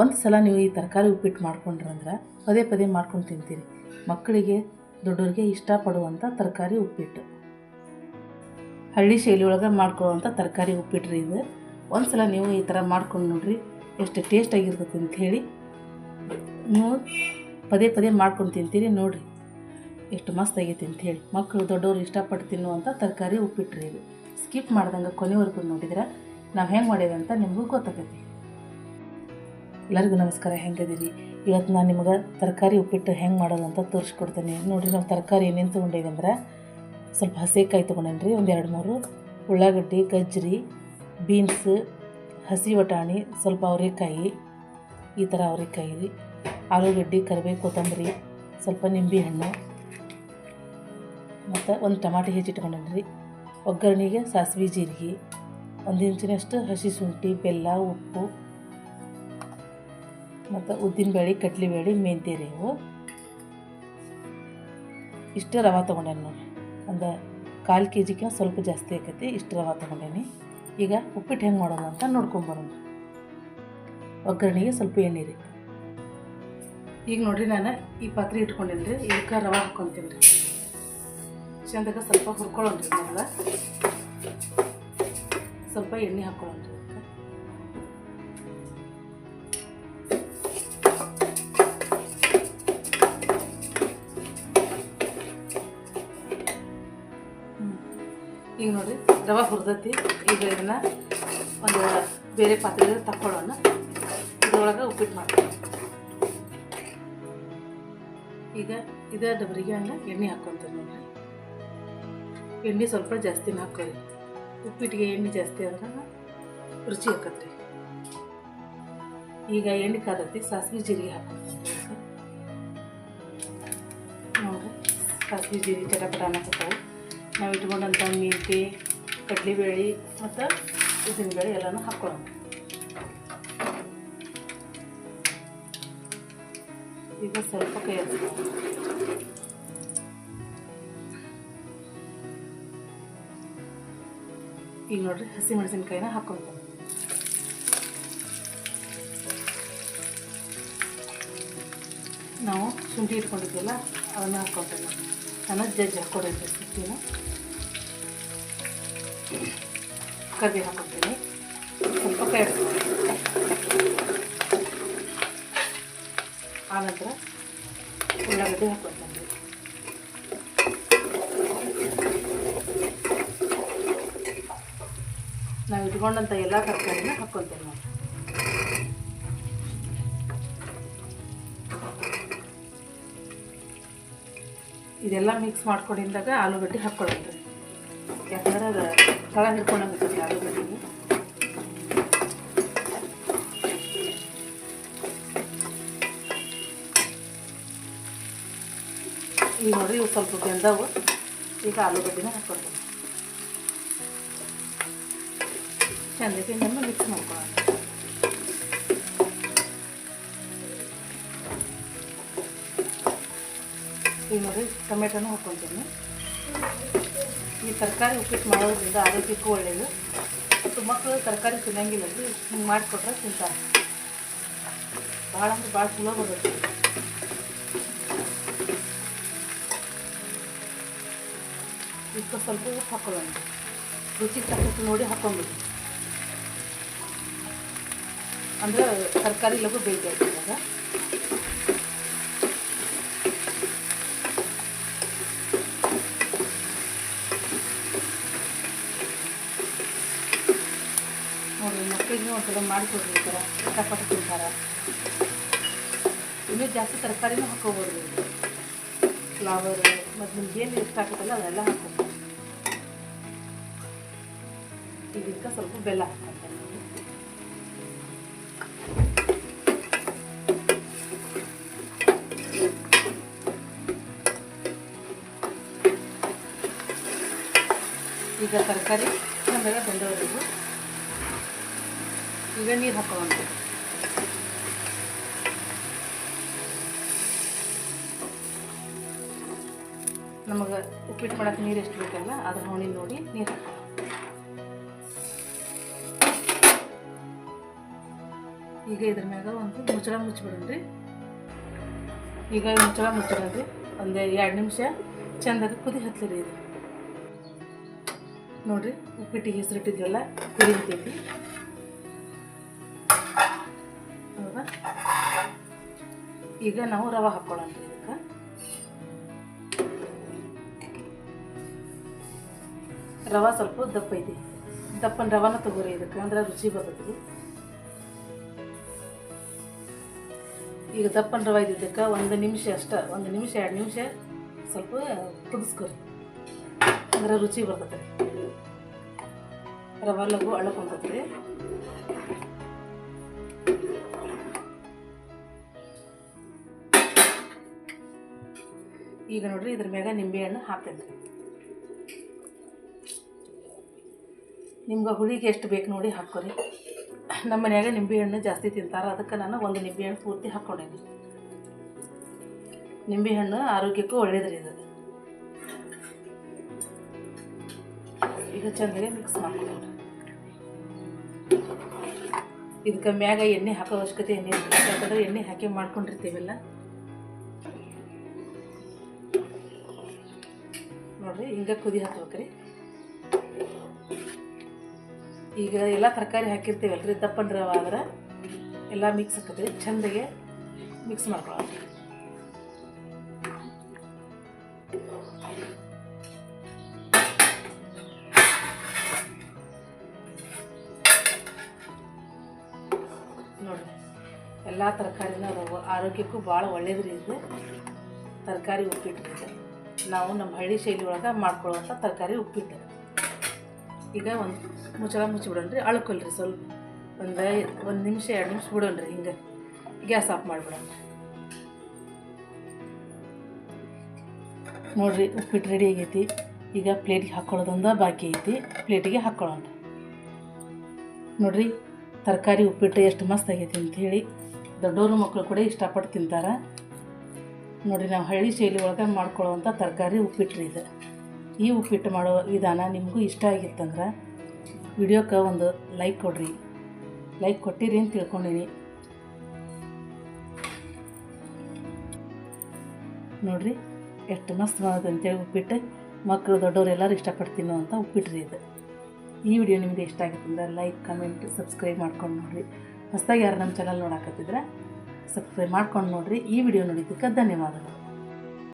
ಒಂದು ಸಲ ನೀವು ಈ ತರಕಾರಿ ಉಪ್ಪಿಟ್ಟು ಮಾಡ್ಕೊಂಡ್ರಂದ್ರೆ ಪದೇ ಪದೇ ಮಾಡ್ಕೊಂಡು ತಿಂತೀರಿ. ಮಕ್ಕಳಿಗೆ ದೊಡ್ಡವ್ರಿಗೆ ಇಷ್ಟಪಡುವಂಥ ತರಕಾರಿ ಉಪ್ಪಿಟ್ಟು. ಹಳ್ಳಿ ಶೈಲಿ ಒಳಗೆ ಮಾಡ್ಕೊಳ್ಳುವಂಥ ತರಕಾರಿ ಉಪ್ಪಿಟ್ಟು ರೀ ಇದು. ಒಂದು ಸಲ ನೀವು ಈ ಥರ ಮಾಡ್ಕೊಂಡು ನೋಡ್ರಿ, ಎಷ್ಟು ಟೇಸ್ಟಾಗಿರ್ತೈತೆ ಅಂತ ಹೇಳಿ. ನೀವು ಪದೇ ಪದೇ ಮಾಡ್ಕೊಂಡು ತಿಂತೀರಿ ನೋಡಿರಿ, ಎಷ್ಟು ಮಸ್ತ್ ಆಗೈತೆ ಹೇಳಿ. ಮಕ್ಕಳು ದೊಡ್ಡವರು ಇಷ್ಟಪಟ್ಟು ತಿನ್ನುವಂಥ ತರಕಾರಿ ಉಪ್ಪಿಟ್ಟು ರೀ ಇದು. ಸ್ಕಿಪ್ ಮಾಡ್ದಂಗೆ ಕೊನೆವರೆಗೂ ನೋಡಿದ್ರೆ ನಾವು ಹೆಂಗೆ ಮಾಡಿದೆ ಅಂತ ನಿಮಗೂ ಗೊತ್ತಾಗೈತಿ ಎಲ್ಲರಿಗೂ ನಮಸ್ಕಾರ, ಹೆಂಗಿದ್ದೀರಿ? ಇವತ್ತು ನಾನು ನಿಮಗೆ ತರಕಾರಿ ಉಪ್ಪಿಟ್ಟು ಹೆಂಗೆ ಮಾಡೋದು ಅಂತ ತೋರಿಸ್ಕೊಡ್ತೇನೆ. ನೋಡಿರಿ, ನಾವು ತರಕಾರಿ ಏನೇನು ತೊಗೊಂಡೇವಿ ಅಂದ್ರೆ ಸ್ವಲ್ಪ ಹಸಿಕಾಯಿ ತೊಗೊಂಡೇನಿ ರೀ ಒಂದು ಎರಡು ಮೂರು. ಉಳ್ಳಾಗಡ್ಡಿ ಗಜ್ಜರಿ ಬೀನ್ಸ್, ಹಸಿ ಬಟಾಣಿ ಸ್ವಲ್ಪ ಅವರೆಕಾಯಿ, ಈ ಥರ ಅವರೆಕಾಯಿ ರೀ. ಆಲೂಗಡ್ಡೆ ಕರಿಬೇವು ಕೊತ್ತಂಬರಿ, ಸ್ವಲ್ಪ ನಿಂಬೆಹಣ್ಣು ಮತ್ತು ಒಂದು ಟಮಾಟಿ ಹೆಚ್ಚಿಟ್ಕೊಂಡೇನಿ ರೀ ಒಗ್ಗರಣೆಗೆ ಸಾಸಿವೆ, ಜೀರಿಗೆ, ಒಂದು ಇಂಚಿನಷ್ಟು ಹಸಿ ಶುಂಠಿ, ಬೆಲ್ಲ, ಉಪ್ಪು ಮತ್ತು ಉದ್ದಿನಬೇಳೆ ಕಡ್ಲೆಬೇಳೆ ಮೆಂತ್ಯ ರೀ ಇವು. ಇಷ್ಟು ರವೆ ತೊಗೊಂಡೇನೆ ನೋಡಿ ಒಂದು ಕಾಲು ಕೆ ಜಿಗೆ ಸ್ವಲ್ಪ ಜಾಸ್ತಿ ಆಕೈತಿ, ಇಷ್ಟು ರವೆ ತೊಗೊಂಡೇನಿ. ಈಗ ಉಪ್ಪಿಟ್ಟು ಹೆಂಗೆ ಮಾಡೋದು ಅಂತ ನೋಡ್ಕೊಂಬರೋಣ ಒಗ್ಗರಣೆಗೆ ಸ್ವಲ್ಪ ಎಣ್ಣೆ ರೀ. ಈಗ ನೋಡಿರಿ ನಾನು ಈ ಪಾತ್ರೆ ಇಟ್ಕೊಂಡೇನಿ ರೀ, ಇದಕ್ಕೆ ರವೆ ಹಾಕ್ಕೊತೀನಿ ರೀ. ಚಂದಾಗ ಸ್ವಲ್ಪ ಹುರ್ಕೊಳ್ಳೋಣ ರೀ ಸ್ವಲ್ಪ ಎಣ್ಣೆ ಹಾಕ್ಕೊಳ್ಳೋಣ ಈಗ ನೋಡಿರಿ ರವೆ ಹುರಿದೈತಿ. ಈಗ ಇದನ್ನು ಒಂದು ಬೇರೆ ಪಾತ್ರೆ ತಕ್ಕೊಳ್ಳೋಣ. ಇದ್ರೊಳಗೆ ಉಪ್ಪಿಟ್ಟು ಮಾಡ್ತೀವಿ ಈಗ ಇದೇ ಡಬರಿಗೆ ಹಂಗೆ ಎಣ್ಣೆ ಹಾಕ್ಕೊತೀವಿ ನೋಡ್ರಿ. ಎಣ್ಣೆ ಸ್ವಲ್ಪ ಜಾಸ್ತಿನ ಹಾಕೋರಿ ಉಪ್ಪಿಟ್ಟಿಗೆ ಎಣ್ಣೆ ಜಾಸ್ತಿ ಆದ್ರೆ ರುಚಿ ಹಾಕತ್ರಿ ಈಗ ಎಣ್ಣೆ ಕಾದತಿ ಸಾಸಿವೆ ಜೀರಿಗೆ ಹಾಕ್ಕೊಂತೀನಿ ನೋಡಿರಿ, ಸಾಸಿವೆ ಜೀರಿಗೆ ಚಟಪಟ ಅನ್ನಕತ್ತಾವು. ನಾವು ಇಟ್ಕೊಂಡಂಥ ಮೆಂತ್ಯ ಕಡಲೆಬೇಳೆ ಮತ್ತು ಉದ್ದಿನಬೇಳೆ ಎಲ್ಲನೂ ಹಾಕ್ಕೊಳ್ಳೋಣ ಈಗ ಸ್ವಲ್ಪ ಕೈ ಈಗ ನೋಡ್ರಿ ಹಸಿ ಮೆಣಸಿನ್ಕಾಯಿನ ಹಾಕ್ಕೊಳ್ತೀನಿ. ನಾವು ಶುಂಠಿ ಇಟ್ಕೊಂಡಿದ್ವಲ್ಲ, ಅದನ್ನ ಹಾಕ್ಕೊಳ್ತೇವೆ ನಾನು ಜಜ್ಜಿ ಹಾಕ್ಕೊಂಡಿದ್ದೆ ಶುಂಠಿನ ಕರ್ಬೇವು ಹಾಕೋತೀನಿ ಸ್ವಲ್ಪ ಕೈ ಆನಂತರ ಉಳ್ಳಾಗಡ್ಡಿ ಹಾಕ್ಕೊಳ್ತೀನಿ ನಾವು ಇಟ್ಕೊಂಡಂಥ ಎಲ್ಲ ತರಕಾರಿನ ಹಾಕ್ಕೊಳ್ತೇವೆ ನಾವು. ಇದೆಲ್ಲ ಮಿಕ್ಸ್ ಮಾಡ್ಕೊಂಡಿದ್ದಾಗ ಆಲೂಗಡ್ಡೆ ಅದು ತಳ ಹಿಡ್ಕೊಂಡಂಗೆ ಆಲೂಗಡ್ಡೆಗೆ ಈಗ ನೋಡ್ರಿ ಇವು ಸ್ವಲ್ಪ ಬೆಂದವು ಈಗ ಆಲೂಗಡ್ಡೆನ ಹಾಕ್ಕೊಳ್ತೀನಿ ಚಂದಕ್ಕೆ ಇನ್ನೊಮ್ಮೆ ಮಿಕ್ಸ್ ಮಾಡ್ಕೊಳ್ಳೋಣ ಈಗ ನೋಡಿ ಟೊಮೆಟೊನೂ ಹಾಕ್ಕೊಳ್ತೀನಿ ಈ ತರಕಾರಿ ಉಪ್ಪಿಟ್ಟು ಮಾಡೋದ್ರಿಂದ ಆರೋಗ್ಯಕ್ಕೂ ಒಳ್ಳೆಯದು ಮತ್ತು ಮಕ್ಕಳು ತರಕಾರಿ ತಿನ್ನಂಗಿಲ್ಲ ರೀ ಹಿಂಗೆ ಮಾಡಿಕೊಟ್ರೆ ತಿಂತಾರೆ. ಭಾಳ ಅಂದ್ರೆ ಭಾಳ ಚಲೋ ಬರುತ್ತೆ. ಇದಕ್ಕೆ ಸ್ವಲ್ಪ ಉಪ್ಪು ಹಾಕೊಳ್ಳೋಣ. ರುಚಿಗೆ ತಕ್ಕಷ್ಟು ನೋಡಿ ಹಾಕೊಂಡ್ಬಿಡಿ. ಅಂದ್ರೆ ತರಕಾರಿ ಲಘು ಬೇಯ್ತೈತೆ ಇವಾಗ ನೋಡಿ ಮಕ್ಕಳಿಗೆ ಒಂದ್ಸಲ ಮಾಡಿಕೊಡ್ರಿ ಈ ಥರ ಇಷ್ಟಪಟ್ಟು ತಿಂತಾರೆ. ಇನ್ನೂ ಜಾಸ್ತಿ ತರಕಾರಿನೂ ಹಾಕೋಬೋದು. ಫ್ಲವರ್, ಮತ್ತು ನಿಮ್ಗೆ ಏನು ಇಷ್ಟ ಆಗುತ್ತಲ್ಲ ಅದೆಲ್ಲ ಹಾಕೋಬೋದು. ಇದಕ್ಕೆ ಸ್ವಲ್ಪ ಬೆಲ್ಲ ಈಗ ತರಕಾರಿ ನಮ್ಮೆಲ್ಲ ಬೆಂದವರೆಗೂ ಈಗ ನೀರು ಹಾಕೊಳ್ಳೋಣ ನಮಗೆ ಉಪ್ಪಿಟ್ಟು ಮಾಡಕ್ಕೆ ನೀರು ಎಷ್ಟು ಬೇಕಲ್ಲ, ಅದ್ರ ನೋಡಿ ನೋಡಿ ನೀರು ಈಗ ಇದ್ರ ಮ್ಯಾಗ ಒಂದು ಮುಚ್ಚಳ ಮುಚ್ಚಿಬಿಡ್ರಿ ಈಗ ಮುಚ್ಚಳ ಮುಚ್ಚಿಬಿಡ್ರಿ ಒಂದು ಎರಡು ನಿಮಿಷ ಚೆಂದಾಗ ಕುದಿ ಹತ್ತಲಿರಿ ಇದು. ನೋಡಿರಿ, ಉಪ್ಪಿಟ್ಟಿಗೆ ಹೆಸರಿಟ್ಟಿದ್ವಲ್ಲ, ಕುದಿ ಹತ್ತೈತಿ ಈಗ ನಾವು ರವೆ ಹಾಕ್ಕೊಳ್ಳೋಣ ಇದಕ್ಕೆ. ರವೆ ಸ್ವಲ್ಪ ದಪ್ಪ ಐತಿ. ದಪ್ಪನ ರವಾನ ತಗೋರಿ ಇದಕ್ಕೆ, ಅಂದ್ರೆ ರುಚಿ ಬರ್ತೈತಿ. ಈಗ ದಪ್ಪನ ರವೆ ಇದ್ದಿದ್ದಕ್ಕೆ ಒಂದು ನಿಮಿಷ ಅಷ್ಟ, ಒಂದು ನಿಮಿಷ, ಎರಡು ನಿಮಿಷ ಸ್ವಲ್ಪ ಕುದಿಸ್ಕೊರಿ. ಅಂದ್ರೆ ರುಚಿ ಬರ್ತೈತೆ. ರವೆ ಲಗು ಅಳಕೊಂತೈತಿ ಈಗ ನೋಡ್ರಿ ಇದ್ರ ಮ್ಯಾಗ ನಿಂಬೆ ಹಣ್ಣು ಹಾಕ್ತೇನೆ ನಿಮ್ಗೆ ಹುಳಿಗೆ ಎಷ್ಟು ಬೇಕು ನೋಡಿ ಹಾಕೋರಿ ನಮ್ಮ ಮನ್ಯಾಗ ನಿಂಬೆಹಣ್ಣು ಜಾಸ್ತಿ ತಿಂತಾರೆ, ಅದಕ್ಕೆ ನಾನು ಒಂದು ನಿಂಬೆಹಣ್ಣು ಪೂರ್ತಿ ಹಾಕ್ಕೊಂಡೇನಿ. ನಿಂಬೆಹಣ್ಣು ಆರೋಗ್ಯಕ್ಕೂ ಒಳ್ಳೇದ್ರಿ ಇದು. ಈಗ ಚೆನ್ನಾಗಿ ಮಿಕ್ಸ್ ಮಾಡ್ಕೊಂಡು ಇದಕ್ಕೆ ಮ್ಯಾಗ ಎಣ್ಣೆ ಹಾಕೋ ಅವಶ್ಯಕತೆ ಎಣ್ಣೆ ಯಾಕಂದ್ರೆ ಎಣ್ಣೆ ಹಾಕಿ ಮಾಡ್ಕೊಂಡಿರ್ತೀವಲ್ಲ ನೋಡ್ರಿ, ಹಿಂಗೆ ಕುದಿ ಹಾಕ್ಬೇಕ್ರಿ ಈಗ ಎಲ್ಲ ತರಕಾರಿ ಹಾಕಿರ್ತೀವಲ್ರಿ, ದಪ್ಪನ ರವೆ ಆದ್ರೆ ಎಲ್ಲ ಮಿಕ್ಸ್ ಹಾಕತ್ರಿ ಚಂದಗೆ ಮಿಕ್ಸ್ ಮಾಡ್ಕೊಳ್ಳೋಣ ನೋಡ್ರಿ, ಎಲ್ಲ ತರಕಾರಿನ ಆರೋಗ್ಯಕ್ಕೂ ಭಾಳ ಒಳ್ಳೇದ್ರಿ ಇದು. ತರಕಾರಿ ಉಪ್ಪಿಟ್ಟು ನಾವು ನಮ್ಮ ಹಳ್ಳಿ ಶೈಲಿ ಒಳಗೆ ಮಾಡ್ಕೊಳ್ಳುವಂಥ ತರಕಾರಿ ಉಪ್ಪಿಟ್ಟು ಈಗ ಒಂದು ಮುಚ್ಚಳ ಮುಚ್ಚಿಬಿಡೋಣ್ರಿ ರೀ ಸ್ವಲ್ಪ. ಒಂದು ಒಂದು ನಿಮಿಷ, ಎರಡು ನಿಮಿಷ ಬಿಡೋಣ್ರಿ ಹಿಂಗೆ. ಗ್ಯಾಸ್ ಆಫ್ ಮಾಡಿಬಿಡೋಣ. ನೋಡಿರಿ ಉಪ್ಪಿಟ್ಟು ರೆಡಿ ಆಗೈತಿ. ಈಗ ಪ್ಲೇಟಿಗೆ ಹಾಕ್ಕೊಳ್ಳೋದೊಂದ ಬಾಕಿ ಐತಿ. ಪ್ಲೇಟಿಗೆ ಹಾಕ್ಕೊಳ್ಳೋಣ ನೋಡಿರಿ ತರಕಾರಿ ಉಪ್ಪಿಟ್ಟು ಎಷ್ಟು ಮಸ್ತ್ ಆಗೈತಿ ಹೇಳಿ. ದೊಡ್ಡವರು ಮಕ್ಕಳು ಕೂಡ ಇಷ್ಟಪಟ್ಟು ತಿಂತಾರೆ. ನೋಡಿರಿ ನಾವು ಹಳ್ಳಿ ಶೈಲಿ ಒಳಗೆ ಮಾಡ್ಕೊಳ್ಳೋವಂಥ ತರಕಾರಿ ಉಪ್ಪಿಟ್ಟು ಇದು. ಈ ಉಪ್ಪಿಟ್ಟು ಮಾಡೋ ವಿಧಾನ ನಿಮಗೂ ಇಷ್ಟ ಆಗಿತ್ತಂದ್ರೆ ವಿಡಿಯೋಕ್ಕೆ ಒಂದು ಲೈಕ್ ಕೊಡ್ರಿ. ಲೈಕ್ ಕೊಟ್ಟಿರಿ ಅಂತ ತಿಳ್ಕೊಂಡಿನಿ. ನೋಡ್ರಿ, ಎಷ್ಟು ಮಸ್ತ್ ಮಾಡೋದು ಉಪ್ಪಿಟ್ಟು. ಮಕ್ಕಳು ದೊಡ್ಡವರು ಎಲ್ಲರೂ ಇಷ್ಟಪಟ್ಟು ತಿನ್ನುವಂಥ ಉಪ್ಪಿಟ್ಟು ರೀ ಇದು. ಈ ವಿಡಿಯೋ ನಿಮಗೆ ಇಷ್ಟ ಆಗಿತ್ತಂದ್ರೆ ಲೈಕ್, ಕಮೆಂಟ್, ಸಬ್ಸ್ಕ್ರೈಬ್ ಮಾಡ್ಕೊಂಡು ನೋಡಿರಿ. ಹೊಸದಾಗಿ ಯಾರು ನಮ್ಮ ಚಾನಲ್ ನೋಡಕತ್ತಿದ್ರೆ ಸಬ್ಸ್ಕ್ರೈಬ್ ಮಾಡ್ಕೊಂಡು ನೋಡಿರಿ ಈ ವಿಡಿಯೋ ನೋಡಿದ್ದಕ್ಕೆ ಧನ್ಯವಾದಗಳು.